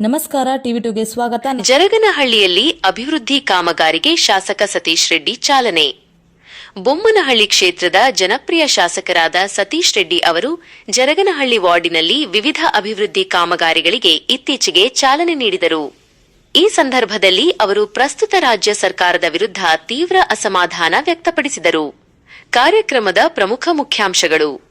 ನಮಸ್ಕಾರ, ಟಿವಿ ಟುಗೆ ಸ್ವಾಗತ. ಜರಗನಹಳ್ಳಿಯಲ್ಲಿ ಅಭಿವೃದ್ಧಿ ಕಾಮಗಾರಿಗೆ ಶಾಸಕ ಸತೀಶ್ ರೆಡ್ಡಿ ಚಾಲನೆ. ಬೊಮ್ಮನಹಳ್ಳಿ ಕ್ಷೇತ್ರದ ಜನಪ್ರಿಯ ಶಾಸಕರಾದ ಸತೀಶ್ ರೆಡ್ಡಿ ಅವರು ಜರಗನಹಳ್ಳಿ ವಾರ್ಡಿನಲ್ಲಿ ವಿವಿಧ ಅಭಿವೃದ್ಧಿ ಕಾಮಗಾರಿಗಳಿಗೆ ಇತ್ತೀಚೆಗೆ ಚಾಲನೆ ನೀಡಿದರು. ಈ ಸಂದರ್ಭದಲ್ಲಿ ಅವರು ಪ್ರಸ್ತುತ ರಾಜ್ಯ ಸರ್ಕಾರದ ವಿರುದ್ಧ ತೀವ್ರ ಅಸಮಾಧಾನ ವ್ಯಕ್ತಪಡಿಸಿದರು. ಕಾರ್ಯಕ್ರಮದ ಪ್ರಮುಖ ಮುಖ್ಯಾಂಶಗಳು.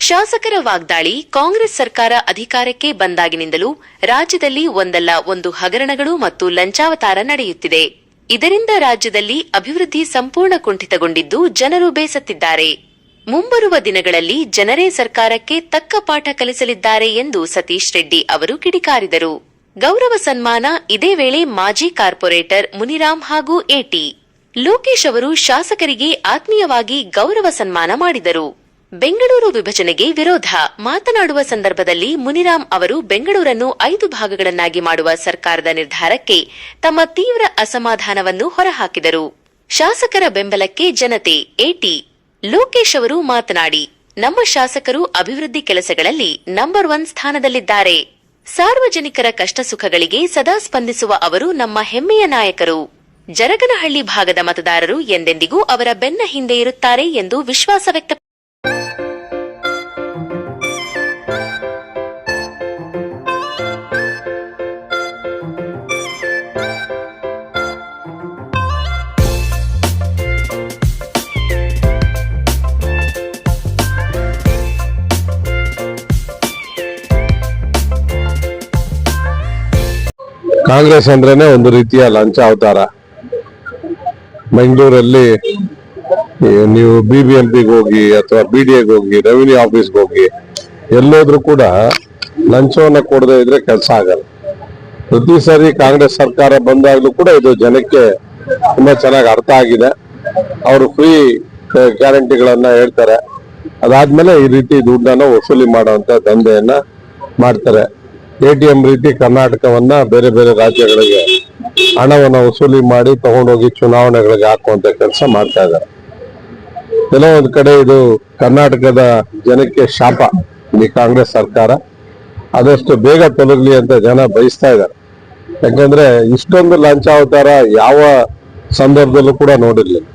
ಶಾಸಕರ ವಾಗ್ದಾಳಿ ಕಾಂಗ್ರೆಸ್ ಸರ್ಕಾರ ಅಧಿಕಾರಕ್ಕೆ ಬಂದಾಗಿನಿಂದಲೂ ರಾಜ್ಯದಲ್ಲಿ ಒಂದಲ್ಲ ಒಂದು ಹಗರಣಗಳು ಮತ್ತು ಲಂಚಾವತಾರ ನಡೆಯುತ್ತಿದೆ. ಇದರಿಂದ ರಾಜ್ಯದಲ್ಲಿ ಅಭಿವೃದ್ಧಿ ಸಂಪೂರ್ಣ ಕುಂಠಿತಗೊಂಡಿದ್ದು ಜನರು ಬೇಸತ್ತಿದ್ದಾರೆ. ಮುಂಬರುವ ದಿನಗಳಲ್ಲಿ ಜನರೇ ಸರ್ಕಾರಕ್ಕೆ ತಕ್ಕ ಪಾಠ ಕಲಿಸಲಿದ್ದಾರೆ ಎಂದು ಸತೀಶ್ ರೆಡ್ಡಿ ಅವರು ಕಿಡಿಕಾರಿದರು. ಗೌರವ ಸನ್ಮಾನ ಇದೇ ವೇಳೆ ಮಾಜಿ ಕಾರ್ಪೊರೇಟರ್ ಮುನಿರಾಮ್ ಹಾಗೂ ಎಟಿ ಲೋಕೇಶ್ ಅವರು ಶಾಸಕರಿಗೆ ಆತ್ಮೀಯವಾಗಿ ಗೌರವ ಸನ್ಮಾನ ಮಾಡಿದರು. ಬೆಂಗಳೂರು ವಿಭಜನೆಗೆ ವಿರೋಧ. ಮಾತನಾಡುವ ಸಂದರ್ಭದಲ್ಲಿ ಮುನಿರಾಮ್ ಅವರು ಬೆಂಗಳೂರನ್ನು ಐದು ಭಾಗಗಳನ್ನಾಗಿ ಮಾಡುವ ಸರ್ಕಾರದ ನಿರ್ಧಾರಕ್ಕೆ ತಮ್ಮ ತೀವ್ರ ಅಸಮಾಧಾನವನ್ನು ಹೊರಹಾಕಿದರು. ಶಾಸಕರ ಬೆಂಬಲಕ್ಕೆ ಜನತೆ ಎಟಿ ಲೋಕೇಶ್ ಅವರು ಮಾತನಾಡಿ, ನಮ್ಮ ಶಾಸಕರು ಅಭಿವೃದ್ಧಿ ಕೆಲಸಗಳಲ್ಲಿ ನಂಬರ್ ಒನ್ ಸ್ಥಾನದಲ್ಲಿದ್ದಾರೆ. ಸಾರ್ವಜನಿಕರ ಕಷ್ಟ ಸುಖಗಳಿಗೆ ಸದಾ ಸ್ಪಂದಿಸುವ ಅವರು ನಮ್ಮ ಹೆಮ್ಮೆಯ ನಾಯಕರು. ಜರಗನಹಳ್ಳಿ ಭಾಗದ ಮತದಾರರು ಎಂದೆಂದಿಗೂ ಅವರ ಬೆನ್ನ ಹಿಂದೆ ಇರುತ್ತಾರೆ ಎಂದು ವಿಶ್ವಾಸ ವ್ಯಕ್ತ ಕಾಂಗ್ರೆಸ್ ಅಂದ್ರೇನೆ ಒಂದು ರೀತಿಯ ಲಂಚ ಅವತಾರ. ಬೆಂಗಳೂರಲ್ಲಿ ನೀವು ಬಿ ಬಿ ಎಂ ಪಿಗೆ ಹೋಗಿ ಅಥವಾ ಬಿ ಡಿ ಎಗೆ ಹೋಗಿ ರೆವಿನ್ಯೂ ಆಫೀಸ್ಗೆ ಹೋಗಿ, ಎಲ್ಲೋದ್ರೂ ಕೂಡ ಲಂಚವನ್ನ ಕೊಡದೇ ಇದ್ರೆ ಕೆಲಸ ಆಗಲ್ಲ. ಪ್ರತಿ ಸಾರಿ ಕಾಂಗ್ರೆಸ್ ಸರ್ಕಾರ ಬಂದಾಗಲೂ ಕೂಡ ಇದು ಜನಕ್ಕೆ ತುಂಬಾ ಚೆನ್ನಾಗಿ ಅರ್ಥ ಆಗಿದೆ. ಅವರು ಫ್ರೀ ಗ್ಯಾರಂಟಿಗಳನ್ನ ಹೇಳ್ತಾರೆ. ಅದಾದ್ಮೇಲೆ ಈ ರೀತಿ ದುಡ್ಡನ್ನ ವಸೂಲಿ ಮಾಡುವಂತ ದಂಧೆಯನ್ನ ಮಾಡ್ತಾರೆ. ಎ ಟಿ ಎಂ ರೀತಿ ಕರ್ನಾಟಕವನ್ನ ಬೇರೆ ಬೇರೆ ರಾಜ್ಯಗಳಿಗೆ ಹಣವನ್ನು ವಸೂಲಿ ಮಾಡಿ ತಗೊಂಡೋಗಿ ಚುನಾವಣೆಗಳಿಗೆ ಹಾಕುವಂತ ಕೆಲಸ ಮಾಡ್ತಾ ಇದ್ದಾರೆ. ಕೆಲವೊಂದು ಕಡೆ ಇದು ಕರ್ನಾಟಕದ ಜನಕ್ಕೆ ಶಾಪ ಈ ಕಾಂಗ್ರೆಸ್ ಸರ್ಕಾರ. ಆದಷ್ಟು ಬೇಗ ತೊಲಗಲಿ ಅಂತ ಜನ ಬಯಸ್ತಾ ಇದ್ದಾರೆ. ಯಾಕಂದ್ರೆ ಇಷ್ಟೊಂದು ಲಂಚಾವತಾರ ಯಾವ ಸಂದರ್ಭದಲ್ಲೂ ಕೂಡ ನೋಡಿರ್ಲಿಲ್ಲ.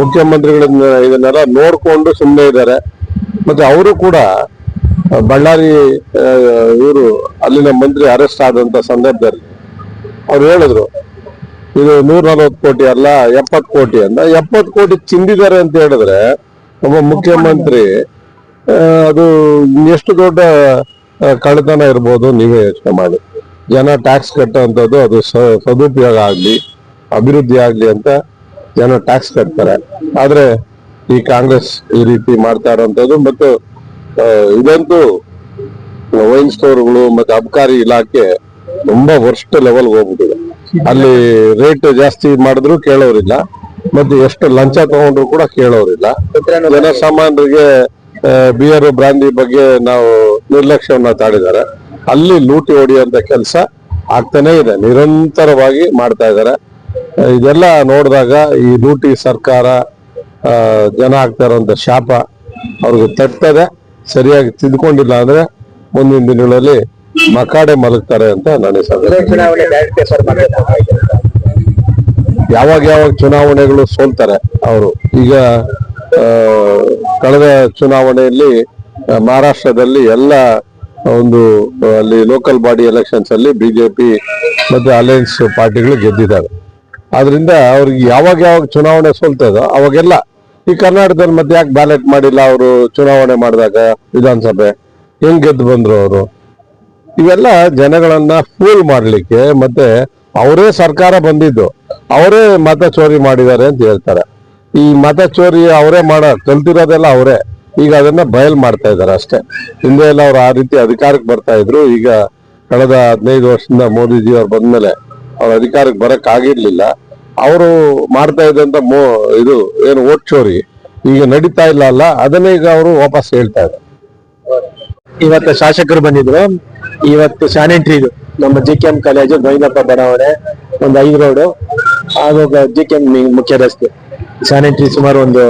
ಮುಖ್ಯಮಂತ್ರಿಗಳನ್ನ ಇದನ್ನೆಲ್ಲ ನೋಡ್ಕೊಂಡು ಸುಮ್ಮನೆ ಇದ್ದಾರೆ. ಮತ್ತೆ ಅವರು ಕೂಡ ಬಳ್ಳಾರಿ ಇವರು ಅಲ್ಲಿನ ಮಂತ್ರಿ ಅರೆಸ್ಟ್ ಆದಂತ ಸಂದರ್ಭದಲ್ಲಿ ಅವ್ರು ಹೇಳಿದ್ರು, ಇದು ನೂರ ನಲವತ್ತು ಕೋಟಿ ಅಲ್ಲ, ಎಪ್ಪತ್ತು ಕೋಟಿ ಅಂತ. ಎಪ್ಪತ್ತು ಕೋಟಿ ಚಿಂದಿದ್ದಾರೆ ಅಂತ ಹೇಳಿದ್ರೆ ನಮ್ಮ ಮುಖ್ಯಮಂತ್ರಿ ಅದು ಎಷ್ಟು ದೊಡ್ಡ ಕಳ್ಳತನ ಇರ್ಬೋದು ನೀವೇ ಯೋಚನೆ ಮಾಡಿ. ಜನ ಟ್ಯಾಕ್ಸ್ ಕಟ್ಟುವಂಥದ್ದು ಅದು ಸದುಪಯೋಗ ಆಗಲಿ, ಅಭಿವೃದ್ಧಿ ಆಗಲಿ ಅಂತ ಜನ ಟ್ಯಾಕ್ಸ್ ಕಟ್ತಾರೆ. ಆದರೆ ಈ ಕಾಂಗ್ರೆಸ್ ಈ ರೀತಿ ಮಾಡ್ತಾ ಇರೋಂಥದ್ದು ಮತ್ತು ಇದಂತೂ ವೈನ್ ಸ್ಟೋರ್ಗಳು ಮತ್ತೆ ಅಬಕಾರಿ ಇಲಾಖೆ ತುಂಬಾ ವರ್ಷ ಲೆವೆಲ್ ಹೋಗ್ಬಿಟ್ಟಿದೆ. ಅಲ್ಲಿ ರೇಟ್ ಜಾಸ್ತಿ ಮಾಡಿದ್ರು ಕೇಳೋರಿಲ್ಲ, ಮತ್ತೆ ಎಷ್ಟು ಲಂಚ ತಗೊಂಡ್ರು ಕೂಡ ಕೇಳೋರಿಲ್ಲ. ಜನಸಾಮಾನ್ಯರಿಗೆ ಬಿಯರ್ ಬ್ರಾಂದಿ ಬಗ್ಗೆ ನಾವು ನಿರ್ಲಕ್ಷ್ಯವನ್ನ ತಾಡಿದ್ದಾರೆ. ಅಲ್ಲಿ ಲೂಟಿ ಹೊಡೆಯುವಂತ ಕೆಲಸ ಆಗ್ತಾನೆ ಇದೆ, ನಿರಂತರವಾಗಿ ಮಾಡ್ತಾ ಇದ್ದಾರೆ. ಇದೆಲ್ಲ ನೋಡಿದಾಗ ಈ ಲೂಟಿ ಸರ್ಕಾರ ಜನ ಆಗ್ತಾ ಇರುವಂತ ಶಾಪ ಅವ್ರಿಗೆ ತಟ್ಟದೆ ಸರಿಯಾಗಿ ತಿದ್ಕೊಂಡಿಲ್ಲ ಅಂದ್ರೆ ಮುಂದಿನ ದಿನಗಳಲ್ಲಿ ಮಕಾಡೆ ಮಲಗ್ತಾರೆ ಅಂತ ಮಾಡಬೇಕು ಯಾವಾಗ ಯಾವಾಗ ಚುನಾವಣೆಗಳು ಸೋಲ್ತಾರೆ ಅವರು. ಈಗ ಕಳೆದ ಚುನಾವಣೆಯಲ್ಲಿ ಮಹಾರಾಷ್ಟ್ರದಲ್ಲಿ ಎಲ್ಲ ಒಂದು ಅಲ್ಲಿ ಲೋಕಲ್ ಬಾಡಿ ಎಲೆಕ್ಷನ್ಸ್ ಅಲ್ಲಿ ಬಿಜೆಪಿ ಮತ್ತೆ ಅಲಯನ್ಸ್ ಪಾರ್ಟಿಗಳು ಗೆದ್ದಿದ್ದಾರೆ ಆದ್ರಿಂದ ಅವ್ರಿಗೆ ಯಾವಾಗ ಯಾವಾಗ ಚುನಾವಣೆ ಸೋಲ್ತದೋ ಅವಾಗೆಲ್ಲ ಈ ಕರ್ನಾಟಕದಲ್ಲಿ ಮತ್ತೆ ಯಾಕೆ ಬ್ಯಾಲೆಟ್ ಮಾಡಿಲ್ಲ ಅವರು ಚುನಾವಣೆ ಮಾಡಿದಾಗ ವಿಧಾನಸಭೆ? ಹೆಂಗ್ ಗೆದ್ದು ಬಂದ್ರು ಅವರು? ಇವೆಲ್ಲ ಜನಗಳನ್ನ ಫೂಲ್ ಮಾಡ್ಲಿಕ್ಕೆ ಮತ್ತೆ ಅವರೇ ಸರ್ಕಾರ ಬಂದಿದ್ದು. ಅವರೇ ಮತ ಚೋರಿ ಮಾಡಿದ್ದಾರೆ ಅಂತ ಹೇಳ್ತಾರೆ. ಈ ಮತ ಚೋರಿ ಅವರೇ ಮಾಡ, ಕಲ್ತಿರೋದೆಲ್ಲ ಅವರೇ. ಈಗ ಅದನ್ನ ಬಯಲ್ ಮಾಡ್ತಾ ಇದ್ದಾರೆ ಅಷ್ಟೇ. ಹಿಂದೆ ಎಲ್ಲ ಅವ್ರು ಆ ರೀತಿ ಅಧಿಕಾರಕ್ಕೆ ಬರ್ತಾ ಇದ್ರು. ಈಗ ಕಳೆದ ಹದಿನೈದು ವರ್ಷದಿಂದ ಮೋದಿಜಿ ಅವ್ರು ಬಂದ್ಮೇಲೆ ಅವ್ರ ಅಧಿಕಾರಕ್ಕೆ ಬರಕ್ ಆಗಿರ್ಲಿಲ್ಲ ಅವರು ಮಾಡ್ತಾ ಇದ್ದಂತ ಇದು ಏನು ಓಟ್ ಚೋರಿ ಈಗ ನಡೀತಾ ಇಲ್ಲ ಅಲ್ಲ, ಅದನ್ನೇ ಈಗ ಅವರು ವಾಪಸ್ ಹೇಳ್ತಾ ಇದ್ದಾರೆ. ಇವತ್ತು ಶಾಸಕರು ಬಂದಿದ್ರು. ಇವತ್ತು ಸ್ಯಾನಿಟ್ರಿ ಇದು. ನಮ್ಮ G K M college Bainappa ಬಡಾವಣೆ ಒಂದು ಐದು ರೋಡು ಹಾಗೂ ಜಿ ಕೆ ಎಂ ಮುಖ್ಯ ರಸ್ತೆ. ಸ್ಯಾನಿಟ್ರಿ ಸುಮಾರು ಒಂದು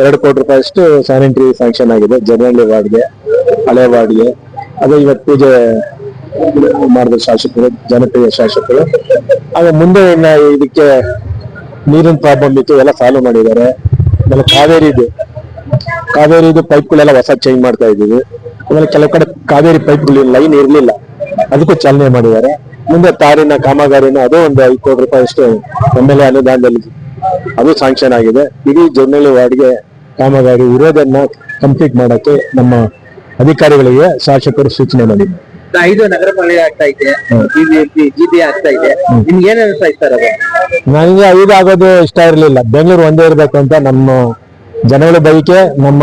ಎರಡು ಕೋಟಿ ರೂಪಾಯಿ ಅಷ್ಟು ಸ್ಯಾನಿಟ್ರಿ ಸ್ಯಾಂಕ್ಷನ್ ಆಗಿದೆ. ಜನರಲ್ ವಾರ್ಡ್ಗೆ, ಹಳೆ ವಾರ್ಡ್ಗೆ. ಅದೇ ಇವತ್ತು ಪೂಜೆ ಮಾಡಿದ ಶಾಸಕರು, ಜನಪ್ರಿಯ ಶಾಸಕರು. ಆಗ ಮುಂದೆ ಇದಕ್ಕೆ ನೀರಿನ ಪ್ರಾಬ್ಲಮ್ ಇತ್ತು, ಎಲ್ಲ ಸಾಲ್ವ್ ಮಾಡಿದ್ದಾರೆ. ಆಮೇಲೆ ಕಾವೇರಿ ಇದೆ ಕಾವೇರಿದು ಪೈಪ್ಗಳೆಲ್ಲ ಹೊಸ ಚೇಂಜ್ ಮಾಡ್ತಾ ಇದ್ದೀವಿ. ಆಮೇಲೆ ಕೆಲವು ಕಡೆ ಕಾವೇರಿ ಪೈಪ್ಗಳು ಲೈನ್ ಇರಲಿಲ್ಲ ಅದಕ್ಕೂ ಚಾಲನೆ ಮಾಡಿದ್ದಾರೆ. ಮುಂದೆ ತಾರಿನ, ಕಾಮಗಾರಿನ ಅದೇ ಒಂದು ಐದು ಕೋಟಿ ರೂಪಾಯಿ ಅಷ್ಟು ಎಂ ಎಲ್ ಎ ಅನುದಾನದಲ್ಲಿ ಅದು ಸ್ಯಾಂಕ್ಷನ್ ಆಗಿದೆ. ಇಡೀ ಜೊನ್ನಳ್ಳಿ ವಾರ್ಡ್ಗೆ ಕಾಮಗಾರಿ ಇರೋದನ್ನ ಕಂಪ್ಲೀಟ್ ಮಾಡಕ್ಕೆ ನಮ್ಮ ಅಧಿಕಾರಿಗಳಿಗೆ ಶಾಸಕರು ಸೂಚನೆ ಮಾಡಿದ್ದಾರೆ. ಐದು ನಗರ ಪಾಲಿಕೆ ಆಗ್ತಾ ಇದೆ. ಜಿಬಿ ಆಗ್ತಾ ಇದೆ. ನಿಮ್ಗೆ ಏನ್ ಅನಿಸ್ತಾ ಅದು? ನನಗೆ ಐದು ಆಗೋದು ಇಷ್ಟ ಇರಲಿಲ್ಲ. ಬೆಂಗಳೂರು ಒಂದೇ ಇರಬೇಕು ಅಂತ ನಮ್ಮ ಜನಗಳ ಬಯಕೆ ನಮ್ಮ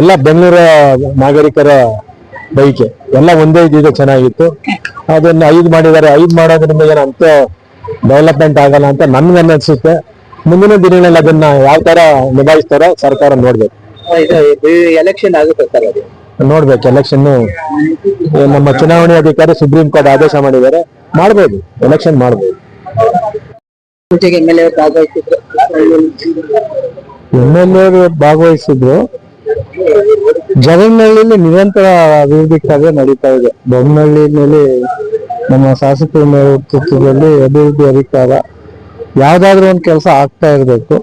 ಎಲ್ಲ ಬೆಂಗಳೂರು ನಾಗರಿಕರ ಬೈಕೆ ಎಲ್ಲ ಒಂದೇ ಇದ್ದಿದ್ದು ಚೆನ್ನಾಗಿತ್ತು. ಅದನ್ನ ಐದು ಮಾಡಿದ್ದಾರೆ. ಐದು ಮಾಡೋದ್ರಿಂದ ಏನ ಅಂತ ಡೆವಲಪ್ಮೆಂಟ್ ಆಗಲ್ಲ ಅಂತ ನನ್ಗೆ ಅನ್ನಿಸುತ್ತೆ. ಮುಂದಿನ ದಿನಗಳಲ್ಲಿ ಅದನ್ನ ಯಾವ ತರ ನಿಭಾಯಿಸ್ತಾರೋ ಸರ್ಕಾರ ನೋಡ್ಬೇಕು. ಇದು ಎಲೆಕ್ಷನ್ ಆಗುತ್ತೆ ಸರ್ ಅದು. ನೋಡ್ಬೇಕು ಎಲೆಕ್ಷನ್ ನಮ್ಮ ಚುನಾವಣೆ ಅಧಿಕಾರಿ ಸುಪ್ರೀಂ ಕೋರ್ಟ್ ಆದೇಶ ಮಾಡಿದ್ದಾರೆ ಮಾಡ್ಬೋದು ಎಲೆಕ್ಷನ್ ಮಾಡ್ಬೋದು. ಎಂ ಎಲ್ ಎ ಭಾಗವಹಿಸಿದ್ರು. ಜಗನ್ನಹಳ್ಳಿಲಿ ನಿರಂತರ ಅಭಿವೃದ್ಧಿ ಕಾರ್ಯ ನಡೀತಾ ಇದೆ. ಬೊಮ್ಮನಹಳ್ಳಿನಲ್ಲಿ ನಮ್ಮ ಶಾಸಕರ ನೇತೃತ್ವದಲ್ಲಿ ಅಭಿವೃದ್ಧಿ ಅಧಿಕಾರ ಯಾವ್ದಾದ್ರು ಒಂದು ಕೆಲಸ ಆಗ್ತಾ ಇರಬೇಕು.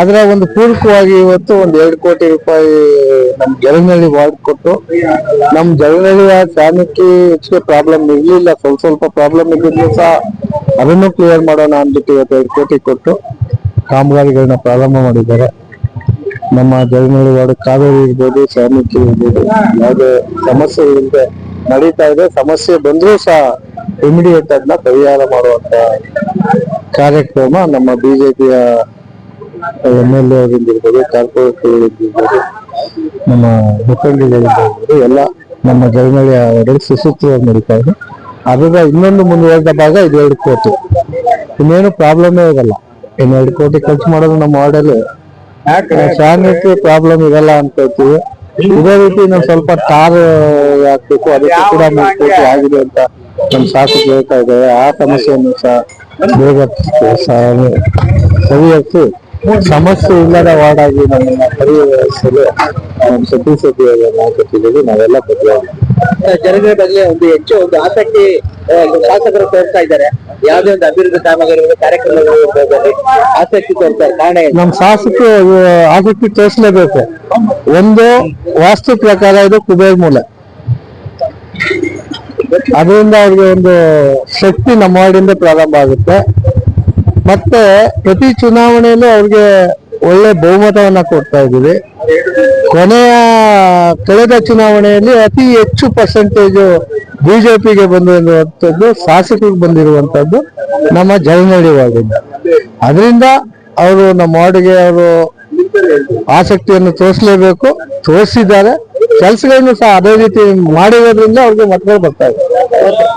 ಆದ್ರೆ ಒಂದು ಪೂರಕವಾಗಿ ಇವತ್ತು ಒಂದ್ ಎರಡು ಕೋಟಿ ರೂಪಾಯಿ ನಮ್ ಜಗನ್ನಹಳ್ಳಿ ವಾರ್ಡ್ ಕೊಟ್ಟು, ನಮ್ ಜಗನ್ನಹಳ್ಳಿ ವಾರ್ಡ್ ಫ್ಯಾಮಿಲಿ ಹೆಚ್ಚಿಗೆ ಪ್ರಾಬ್ಲಮ್ ಇರ್ಲಿಲ್ಲ, ಸ್ವಲ್ಪ ಸ್ವಲ್ಪ ಪ್ರಾಬ್ಲಮ್ ಇದ್ದಿದ್ರು ಸಹ ಅದನ್ನು ಕ್ಲಿಯರ್ ಮಾಡೋಣ ಅಂದ್ಬಿಟ್ಟು ಇವತ್ತು ಎರಡು ಕೋಟಿ ಕೊಟ್ಟು ಕಾಮಗಾರಿಗಳನ್ನ ಪ್ರಾರಂಭ ಮಾಡಿದ್ದಾರೆ. ನಮ್ಮ ಜಗನ್ನಳ್ಳಿ ವಾರ್ಡ್ ಕಾವೇರಿ ಇರ್ಬೋದು ಸಾಮಿಕಿ ಇರ್ಬೋದು, ಯಾವುದೇ ಸಮಸ್ಯೆ ಇಲ್ಲದೆ ನಡೀತಾ ಇದೆ. ಸಮಸ್ಯೆ ಬಂದ್ರೂ ಸಹ ಇಮಿಡಿಯೇಟ್ ಅದನ್ನ ಪರಿಹಾರ ಮಾಡುವಂತ ಕಾರ್ಯಕ್ರಮ ನಮ್ಮ ಬಿಜೆಪಿಯ ಎಂ ಎಲ್ ಎಗಳಿರ್ಬೋದು ಕಾರ್ಪೊರೇಟರ್ಗಳಿರ್ಬೋದು ನಮ್ಮ ಮುಖಂಡಗಳಿರ್ಬೋದು ಎಲ್ಲ ನಮ್ಮ ಜಗನ್ನಳ್ಳಿ ಆಡಳಿತ ಸುಸೂತ್ರವಾಗಿ ನಡೀತಾ ಇದೆ ಅದರ ಇನ್ನೊಂದು ಮುಂದುವರೆದ ಭಾಗ ಇದು ಎರಡು ಕೋಟಿ. ಇನ್ನೇನು ಪ್ರಾಬ್ಲಮೇ ಇರಲ್ಲ. ಇನ್ನು ಎರಡು ಕೋಟಿ ಖರ್ಚು ಮಾಡೋದು ನಮ್ಮ ಆರ್ಡರ್ ಸ್ಯಾನಿಟರಿ ಪ್ರಾಬ್ಲಮ್ ಇರಲ್ಲ ಅಂತ ಹೇಳ್ತೀವಿ. ಇದೇ ರೀತಿ ನಾವು ಸ್ವಲ್ಪ ಟಾರ್ ಹಾಕ್ಬೇಕು ಅದಕ್ಕೆ ಕೂಡ ಮೂರು ಕೋಟಿ ಆಗಿದೆ ಅಂತ ನಮ್ಮ ಶಾಸಕ ಹೇಳ್ತಾ ಇದ್ದಾರೆ. ಆ ಸಮಸ್ಯೆಯನ್ನು ಸಹ ಬೇಗ ಸರಿಯಾಗಿ ಸಮಸ್ಯೆ ಇಲ್ಲದ ವಾರ್ಡ್ ಆಗಿ ನಮ್ಮನ್ನ ಪರಿಹರಿಸಲು ನಮ್ಮ ಸತೀಶ್ ಸತಿ ಅವರ ನಾಯಕತ್ವದಲ್ಲಿ ನಾವೆಲ್ಲ ಬದಲಾವಣೆ. ಜನಗಳ ಬಗ್ಗೆ ಒಂದು ಹೆಚ್ಚು ಒಂದು ಆಸಕ್ತಿ ಶಾಸಕರು ತೋರ್ತಾ ಇದ್ದಾರೆ. ಯಾವುದೇ ಒಂದು ಅಭಿವೃದ್ಧಿ ಕಾಮಗಾರಿಗಳು ಕಾರ್ಯಕ್ರಮಗಳು ಆಸಕ್ತಿ ತೋರ್ತಾರೆ ಕಾರಣ? ನಮ್ಮ ಶಾಸಕರು ಆಸಕ್ತಿ ತೋರಿಸಲೇಬೇಕು. ಒಂದು ವಾಸ್ತು ಪ್ರಕಾರ ಇದು ಕುಬೇರ್ ಮೂಲ. ಅದರಿಂದ ಅವ್ರಿಗೆ ಒಂದು ಶಕ್ತಿ ನಮ್ಮ ವಾರ್ಡಿಂದ ಪ್ರಾರಂಭ ಆಗುತ್ತೆ. ಮತ್ತೆ ಪ್ರತಿ ಚುನಾವಣೆಯಲ್ಲೂ ಅವ್ರಿಗೆ ಒಳ್ಳೆ ಬಹುಮತವನ್ನ ಕೊಡ್ತಾ ಇದ್ದೀವಿ. ಕೊನೆಯ ಕಳೆದ ಚುನಾವಣೆಯಲ್ಲಿ ಅತಿ ಹೆಚ್ಚು ಪರ್ಸೆಂಟೇಜ್ ಬಿಜೆಪಿಗೆ ಬಂದಿರುವಂತದ್ದು, ಶಾಸಕರಿಗೆ ಬಂದಿರುವಂತದ್ದು ನಮ್ಮ ಜಗನಹಳ್ಳಿ ವಾರ್ಡಿಂದ. ಅದರಿಂದ ಅವರು ನಮ್ಮ ವಾರ್ಡ್ಗೆ ಅವರು ಆಸಕ್ತಿಯನ್ನು ತೋರಿಸಲೇಬೇಕು, ತೋರಿಸಿದ್ದಾರೆ. ಕೆಲಸಗಳನ್ನು ಸಹ ಅದೇ ರೀತಿ ಮಾಡಿರೋದ್ರಿಂದ ಅವ್ರಿಗೆ ಮತಗಳು ಬರ್ತಾ ಇದೆ